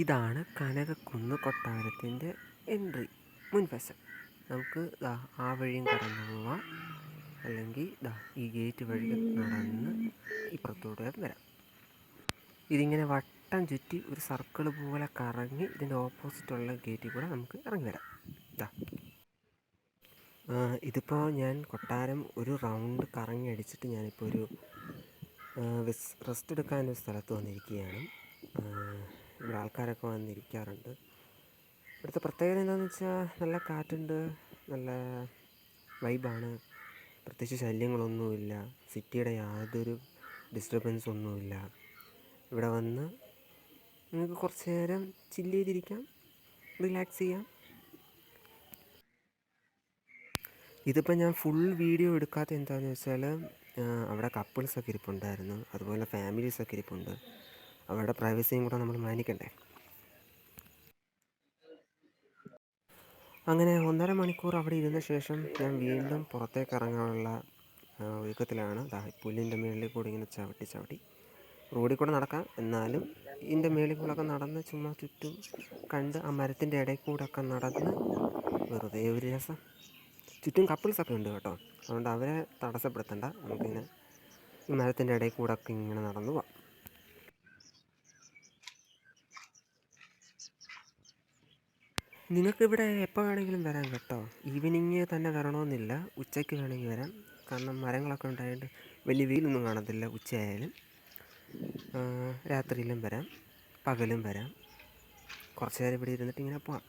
ഇതാണ് കനകക്കുന്ന് കൊട്ടാരത്തിന്റെ എൻട്രി മുൻവശം. നമുക്ക് ദാ ആ വഴിയും കടന്നു പോവാം. അല്ലെങ്കിൽ ദാ ഈ ഗേറ്റ് വഴി നടന്ന് ഇപ്പുറത്തൂടെ വരാം. ഇതിങ്ങനെ വട്ടം ചുറ്റി ഒരു സർക്കിൾ പോലെ കറങ്ങി ഇതിന്റെ ഓപ്പോസിറ്റുള്ള ഗേറ്റിൽ കൂടെ നമുക്ക് ഇറങ്ങി വരാം. ഇതാ ഇതിപ്പോൾ ഞാൻ കൊട്ടാരം ഒരു റൗണ്ട് കറങ്ങി അടിച്ചിട്ട് ഞാനിപ്പോൾ ഒരു റെസ്റ്റ് എടുക്കാൻ ഒരു സ്ഥലത്ത് വന്നിരിക്കുകയാണ്. ആൾക്കാരൊക്കെ വന്നിരിക്കാറുണ്ട്. ഇവിടുത്തെ പ്രത്യേകത എന്താണെന്ന് വെച്ചാൽ നല്ല കാറ്റുണ്ട് നല്ല വൈബാണ്. പ്രത്യേകിച്ച് ശല്യങ്ങളൊന്നുമില്ല. സിറ്റിയുടെ യാതൊരു ഡിസ്റ്റർബൻസ് ഒന്നുമില്ല. ഇവിടെ വന്ന് നിങ്ങൾക്ക് കുറച്ച് നേരം ചില്ല് ചെയ്തിരിക്കാം റിലാക്സ് ചെയ്യാം. ഇതിപ്പോൾ ഞാൻ ഫുൾ വീഡിയോ എടുക്കാത്ത എന്താണെന്ന് വെച്ചാൽ അവിടെ കപ്പിൾസൊക്കെ ഇരിപ്പുണ്ടായിരുന്നു. അതുപോലെ ഫാമിലീസൊക്കെ ഇരിപ്പുണ്ട്. അവരുടെ പ്രൈവസിയും കൂടെ നമ്മൾ മാനിക്കണ്ടേ? അങ്ങനെ ഒന്നര മണിക്കൂർ അവിടെ ഇരുന്ന ശേഷം ഞാൻ വീണ്ടും പുറത്തേക്ക് ഇറങ്ങാനുള്ള ഒരുക്കത്തിലാണ്. പുല്ലിന്റെ മേളിൽ കൂടി ഇങ്ങനെ ചവിട്ടി ചവിട്ടി. റോഡിൽ കൂടെ നടക്കാം. എന്നാലും ഇതിന്റെ മേളിൽ കൂടെ ഒക്കെ നടന്ന് ചുമ്മാ ചുറ്റും കണ്ട് ആ മരത്തിന്റെ ഇടയിൽ കൂടെ ഒക്കെ നടന്ന് വെറുതെ ഒരു രസം. ചുറ്റും കപ്പിൾസൊക്കെ ഉണ്ട് കേട്ടോ. അതുകൊണ്ട് അവരെ തടസ്സപ്പെടുത്തണ്ട. നമുക്കിങ്ങനെ മരത്തിന്റെ ഇടയിൽ കൂടെ ഒക്കെ ഇങ്ങനെ നടന്നു പോവാം. നിങ്ങൾക്കിവിടെ എപ്പോൾ വേണമെങ്കിലും വരാം കേട്ടോ. ഈവനിങ് തന്നെ വരണമെന്നില്ല. ഉച്ചയ്ക്ക് വേണമെങ്കിൽ വരാം. കാരണം മരങ്ങളൊക്കെ ഉണ്ടായതുകൊണ്ട് വലിയ വെയിലൊന്നും കാണത്തില്ല ഉച്ചയായാലും. രാത്രിയിലും വരാം. പകലും വരാം. കുറച്ച് നേരം ഇവിടെ ഇരുന്നിട്ട് ഇങ്ങനെ പോവാം.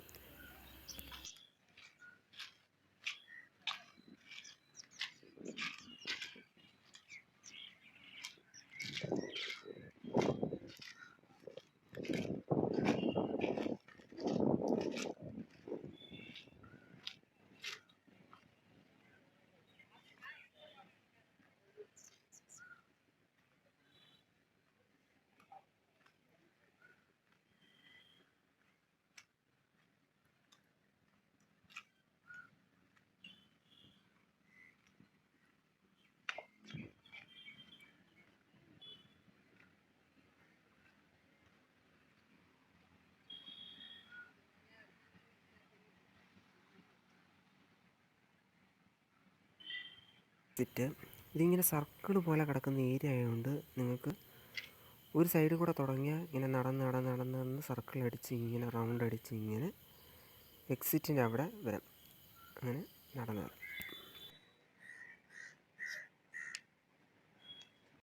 വിസിറ്റ് ഇതിങ്ങനെ സർക്കിൾ പോലെ കിടക്കുന്ന ഏരിയ ആയതുകൊണ്ട് നിങ്ങൾക്ക് ഒരു സൈഡിൽ കൂടെ തുടങ്ങിയാൽ ഇങ്ങനെ നടന്ന് നടന്ന് നടന്ന് നടന്ന് സർക്കിൾ അടിച്ച് ഇങ്ങനെ റൗണ്ട് അടിച്ച് ഇങ്ങനെ എക്സിറ്റിന്റെ അവിടെ വരാം. അങ്ങനെ നടന്നു.